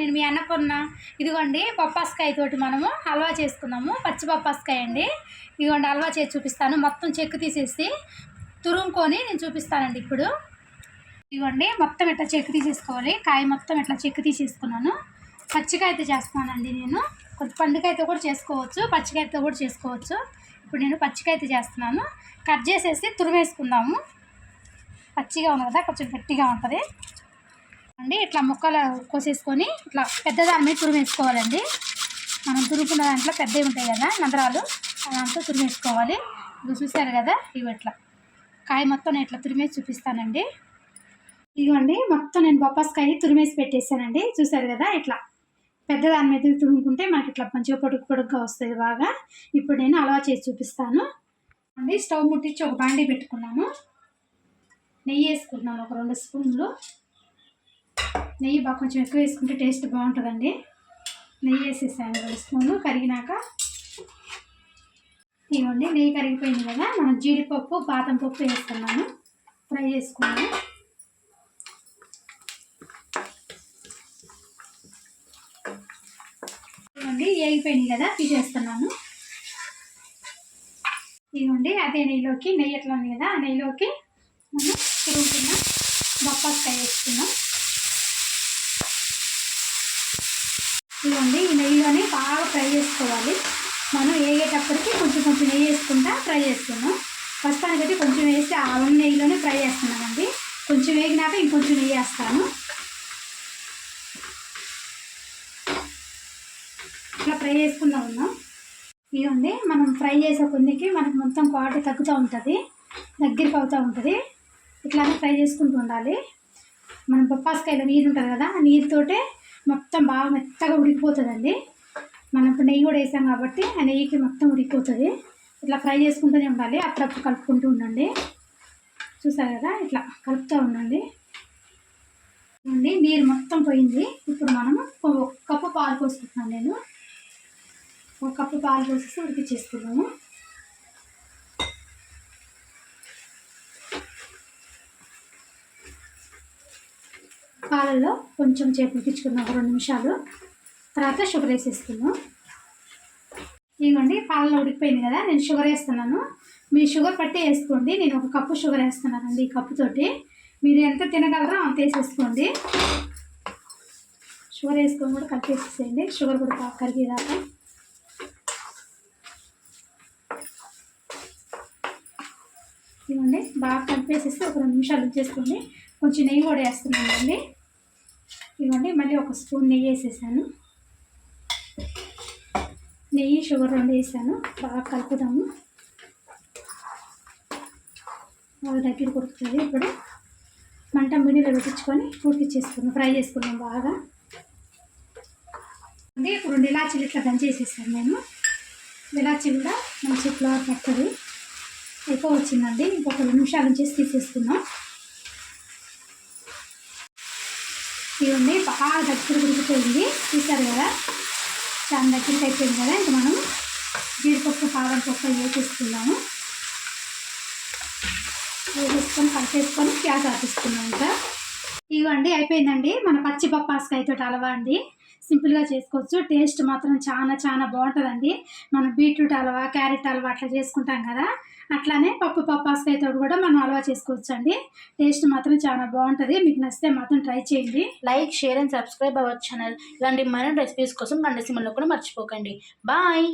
నేను మీ అన్నపూర్ణ. ఇదిగోండి బొప్పాస్కాయ తోటి మనము హల్వా చేసుకున్నాము. పచ్చి బొప్పాస్కాయ అండి. ఇదిగోండి హల్వా చేసి చూపిస్తాను. మొత్తం చెక్కు తీసేసి తురుముకొని నేను చూపిస్తానండి ఇప్పుడు. ఇదిగోండి మొత్తం ఇట్లా చెక్కు తీసేసుకోవాలి? కాయ మొత్తం ఇట్లా చెక్కు తీసేసుకున్నాను. అయితే చేస్తున్నానండి నేను. కొంచెం పండుకాయతో కూడా చేసుకోవచ్చు పచ్చికాయతో కూడా చేసుకోవచ్చు. ఇప్పుడు నేను పచ్చికాయతో చేస్తున్నాను. కట్ చేసేసి తురిమేసుకుందాము. పచ్చిగా ఉంది కదా కొంచెం గట్టిగా ఉంటుంది. అండి. ఇట్లా ముక్కలు కోసేసుకొని ఇట్లా పెద్ద దాని మీద తురిమేసుకోవాలండి మనం తురుకున్న దాంట్లో పెద్దవి ఉంటాయి కదా నందరాలు అదంతా తురిమేసుకోవాలి ఇది చూసారు కదా ఇవి ఇట్లా. కాయ మొత్తం నేను ఇట్లా తురిమేసి చూపిస్తానండి. ఇదిగోండి మొత్తం నేను బొప్పాస్కాయ తురిమేసి పెట్టేశానండి. చూసారు కదా ఇట్లా. పెద్ద దాని మీద తురుముకుంటే మనకి ఇట్లా మంచిగా పొడుగు పొడుగ్గా వస్తుంది బాగా. ఇప్పుడు నేను అలవా చేసి చూపిస్తాను. అండి స్టవ్ ముట్టించి ఒక బాండీ పెట్టుకున్నాను. నెయ్యి వేసుకుంటున్నాను ఒక రెండు స్పూన్లు. నెయ్యి బాగా కొంచెం ఎక్కువ వేసుకుంటే టేస్ట్ బాగుంటుందండి. నెయ్యి వేసేసాను రెండు స్పూన్లు కరిగినాక. ఇవ్వండి నెయ్యి కరిగిపోయింది కదా మనం జీడిపప్పు బాదం పప్పు వేస్తున్నాను. ఫ్రై చేసుకున్నాను. ఇవ్వండి వేగిపోయింది కదా తీసేస్తున్నాను. ఇవ్వండి అదే నెయ్యిలోకి నెయ్యి ఎట్లా ఉంది కదా ఆ నెయ్యిలోకి మనం తిరుగుతున్నాం బొప్పాస్కాయ వేసుకున్నాం ఇవ్వండి ఈ నెయ్యిలోనే బాగా ఫ్రై చేసుకోవాలి. మనం వేగేటప్పటికి కొంచెం కొంచెం నెయ్యి వేసుకుంటా ఫ్రై చేస్తున్నాం. ప్రస్తుతానికైతే కొంచెం వేసి అల్లం నెయ్యిలోనే ఫ్రై చేస్తున్నానండి. కొంచెం వేగినాక ఇంకొంచెం నెయ్యి వేస్తాను. ఇట్లా ఫ్రై చేసుకుందాం ఉన్నాం ఇవ్వండి మనం ఫ్రై చేసే కొద్దికి మనకు మొత్తం క్వాలిటీ తగ్గుతూ ఉంటుంది. దగ్గరికి అవుతూ ఉంటుంది. ఇట్లానే ఫ్రై చేసుకుంటూ ఉండాలి. మనం బొప్పాస్కాయలో నీరు ఉంటుంది కదా నీరుతోటే మొత్తం బాగా మెత్తగా ఉడికిపోతుందండి. మనం ఇప్పుడు నెయ్యి కూడా వేసాం కాబట్టి ఆ నెయ్యికి మొత్తం ఉడికిపోతుంది. ఇట్లా ఫ్రై చేసుకుంటూనే ఉండాలి. అప్పుడప్పుడు కలుపుకుంటూ ఉండండి. చూసారు కదా? ఇట్లా కలుపుతూ ఉండండి. అండి నీరు మొత్తం పోయింది. ఇప్పుడు మనము ఒక కప్పు పాలు పోసుకుంటున్నాను నేను. ఒక కప్పు పాలు పోసేసి ఉడికిచ్చేసుకున్నాము పాలల్లో కొంచెం చేపు ఒక రెండు నిమిషాలు తర్వాత షుగర్ వేసేసుకున్నాం ఇదిగోండి పాలలో ఉడికిపోయింది కదా నేను షుగర్ వేస్తున్నాను. మీరు షుగర్ పట్టి వేసుకోండి నేను ఒక కప్పు షుగర్ వేస్తున్నానండి ఈ కప్పుతోటి. మీరు ఎంత తినగలరో అంత వేసేసుకోండి. షుగర్ వేసుకొని కూడా కలిపేసేసేయండి షుగర్ కూడా బాగా కరిగేదాకా. ఇవ్వండి బాగా కలిపేసేసి ఒక రెండు నిమిషాలు ఉంచేసుకోండి. కొంచెం నెయ్యి కూడా వేస్తున్నానండి. ఇవ్వండి మళ్ళీ ఒక స్పూన్ నెయ్యి వేసేసాను. నెయ్యి షుగర్ రెండు వేసాను. బాగా కలుపుదాము. బాగా దగ్గర కొడుకుతుంది ఇప్పుడు. మంట మిడిలో పెట్టించుకొని ఉడికిచ్చేసుకున్నాం ఫ్రై చేసుకున్నాం బాగా. అంటే ఇప్పుడు రెండు ఇలాచీలు ఇట్లా దంచేసేసాను నేను. ఇలాచీ కూడా మంచి ఫ్లవర్ పడుతుంది. ఎక్కువ వచ్చిందండి ఇంకొక రెండు నిమిషాల నుంచి తీసేసుకున్నాం ఇవన్నీ బాగా దగ్గర ఉడికిపోయింది. చూసారు కదా? చాలా దగ్గరికి అయిపోయింది కదా? ఇంకా మనం జీడిపప్పు బాదం పప్పు వేసేసుకున్నాము వేసేసుకొని కలిపేసుకొని గ్యాస్ ఆపిస్తున్నాం ఇంకా. ఇవ్వండి అయిపోయిందండి. మన పచ్చి పప్పాసకాయతో అలవా అండి. సింపుల్గా చేసుకోవచ్చు. టేస్ట్ మాత్రం చాలా చాలా బాగుంటుందండి. మనం బీట్రూట్ హల్వా క్యారెట్ హల్వా అట్లా చేసుకుంటాం కదా. అట్లానే పప్పు పప్పాస్కాయతో కూడా మనం హల్వా చేసుకోవచ్చు అండి టేస్ట్ మాత్రం చాలా బాగుంటుంది. మీకు నచ్చితే మాత్రం ట్రై చేయండి. Like share and subscribe our channel. ఇలాంటి మరిన్ని రెసిపీస్ కోసం గంట సిమ్మల్లో కూడా మర్చిపోకండి. బాయ్!